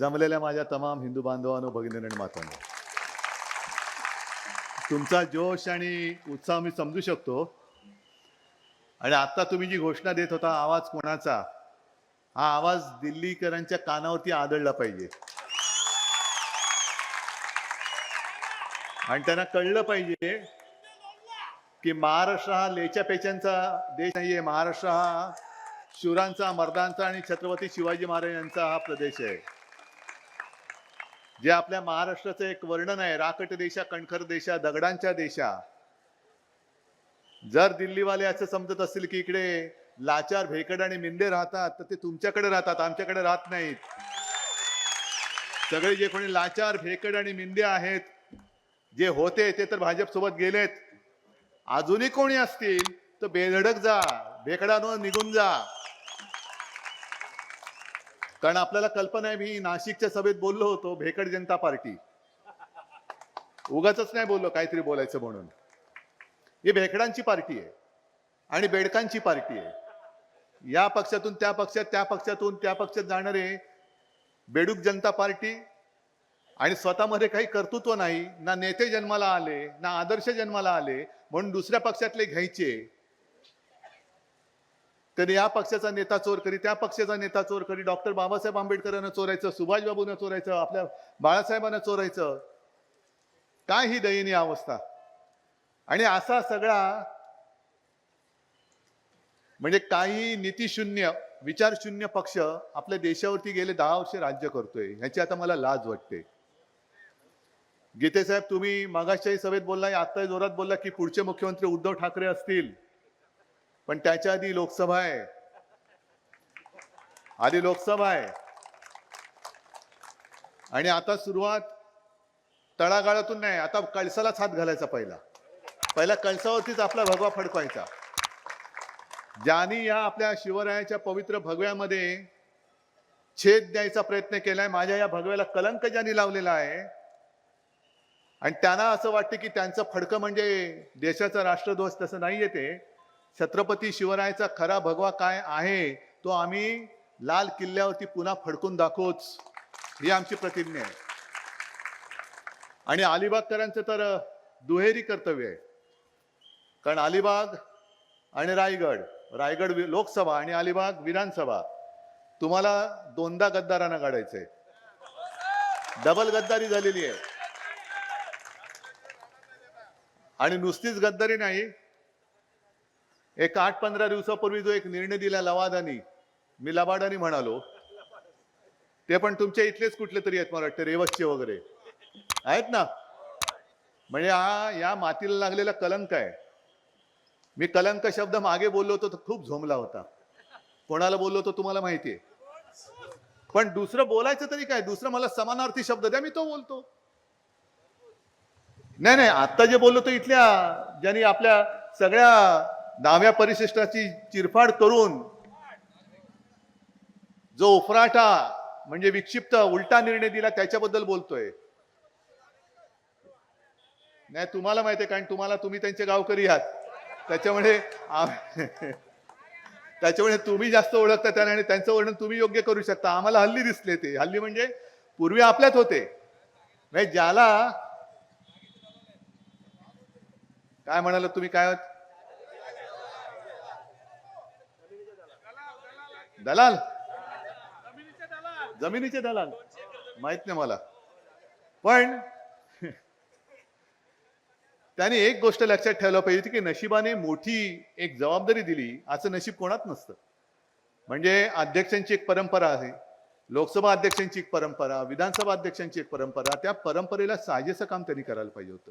जमलेल्या माझ्या तमाम हिंदू बांधवांनो भगिनी आणि मातांनो. तुमचा जोश आणि उत्साह मी समजू शकतो. आणि आता तुम्ही जी घोषणा देत होता आवाज कोणाचा? हा आवाज दिल्लीकरांच्या कानावरती आदळला पाहिजे. आणि त्यांना कळलं पाहिजे की महाराष्ट्र हा लेच्या पेच्यांचा देश नाहीये. महाराष्ट्र हा शूरांचा मर्दांचा आणि छत्रपती शिवाजी महाराज यांचा हा प्रदेश आहे. जे आपल्या महाराष्ट्राचं एक वर्णन आहे राकट देशा कणखर देशा दगडांच्या देशा. जर दिल्लीवाले असं समजत असतील की इकडे लाचार भेकड आणि मिंदे राहतात तर ते तुमच्याकडे राहतात आमच्याकडे राहत नाहीत. सगळे जे कोणी लाचार भेकड आणि मिंदे आहेत जे होते ते तर भाजप सोबत गेलेत. अजूनही कोणी असतील तर बेधडक जा भेकडानं निघून जा. कारण आपल्याला कल्पना आहे मी नाशिकच्या सभेत बोललो होतो भेकड जनता पार्टी. उगाच नाही बोललो काहीतरी बोलायचं म्हणून. ही भेकडांची पार्टी आहे आणि बेडकांची पार्टी आहे. या पक्षातून त्या पक्षात त्या पक्षातून त्या पक्षात जाणारे बेडूक जनता पार्टी आणि स्वतःमध्ये काही कर्तृत्व नाही ना नेते जन्माला आले ना आदर्श जन्माला आले म्हणून दुसऱ्या पक्षातले घ्यायचे. तर या पक्षाचा नेता चोर करी त्या पक्षाचा नेता चोर करी. डॉक्टर बाबासाहेब आंबेडकरांना चोरायचं सुभाषबाबूंना चोरायचं आपल्या बाळासाहेबांना चोरायचं. काय ही दयनीय अवस्था. आणि असा सगळा म्हणजे काही नीतीशून्य विचारशून्य पक्ष आपल्या देशावरती गेले दहा वर्ष राज्य करतोय. ह्याची आता मला लाज वाटते. गीते साहेब तुम्ही मागाच्याही सभेत बोलला आत्ताही जोरात बोलला की पुढचे मुख्यमंत्री उद्धव ठाकरे असतील. पण त्याच्या आधी लोकसभा आहे. आधी लोकसभा आहे. आणि आता सुरुवात तळागाळातून नाही आता कळसालाच हात घालायचा पहिला. पहिला कळसावरतीच आपला भगवा फडकवायचा. ज्यांनी या आपल्या शिवरायाच्या पवित्र भगव्यामध्ये छेद द्यायचा प्रयत्न केलाय माझ्या या भगव्याला कलंक ज्यांनी लावलेला आहे आणि त्यांना असं वाटतं की त्यांचं फडकं म्हणजे देशाचा राष्ट्रध्वज तसं नाही येते छत्रपती शिवरायाचा खरा भगवा काय आहे तो आम्ही लाल किल्ल्यावरती पुन्हा फडकून दाखवूच. ही आमची प्रतिज्ञा आहे. आणि अलिबागकरांचं तर दुहेरी कर्तव्य आहे. कारण अलिबाग आणि रायगड रायगड वि- लोकसभा आणि अलिबाग विधानसभा तुम्हाला दोनदा गद्दारांना काढायचंय. डबल गद्दारी झालेली आहे. आणि नुसतीच गद्दारी नाही एक आठ पंधरा दिवसापूर्वी जो एक निर्णय दिला लवादानी मी लबाडानी म्हणालो ते पण तुमच्या इथलेच कुठले तरी आहेत मला वाटतं रेवसचे वगैरे. आहेत ना? म्हणजे हा या मातीला लागलेला कलंक आहे. मी कलंक शब्द मागे बोललो होतो तर खूप झोमला होता. कोणाला बोललो होतो तुम्हाला माहिती आहे? पण दुसरं बोलायचं तरी काय? दुसरं मला समानार्थी शब्द द्या मी तो बोलतो. नाही नाही आता जे बोललो तो इथल्या ज्यांनी आपल्या सगळ्या दहाव्या परिशिष्टाची चिरफाड करून जो उफराटा म्हणजे विक्षिप्त उलटा निर्णय दिला त्याच्याबद्दल बोलतोय. नाही तुम्हाला माहिती आहे कारण तुम्हाला तुम्ही त्यांचे गावकरी आहात. त्याच्यामुळे त्याच्यामुळे तुम्ही जास्त ओळखता त्यांना आणि त्यांचं वर्णन तुम्ही योग्य करू शकता. आम्हाला हल्ली दिसले ते. हल्ली म्हणजे पूर्वी आपल्यात होते. म्हणजे ज्याला काय म्हणाल तुम्ही? काय दलाल. जमिनीचे दलाल. माहीत नाही मला. पण त्याने एक गोष्ट लक्षात ठेवलं पाहिजे होती की नशिबाने मोठी एक जबाबदारी दिली. असं नशीब कोणात नसतं. म्हणजे अध्यक्षांची एक परंपरा आहे. लोकसभा अध्यक्षांची एक परंपरा विधानसभा अध्यक्षांची एक परंपरा. त्या परंपरेला साजेसं काम त्यांनी करायला पाहिजे होतं.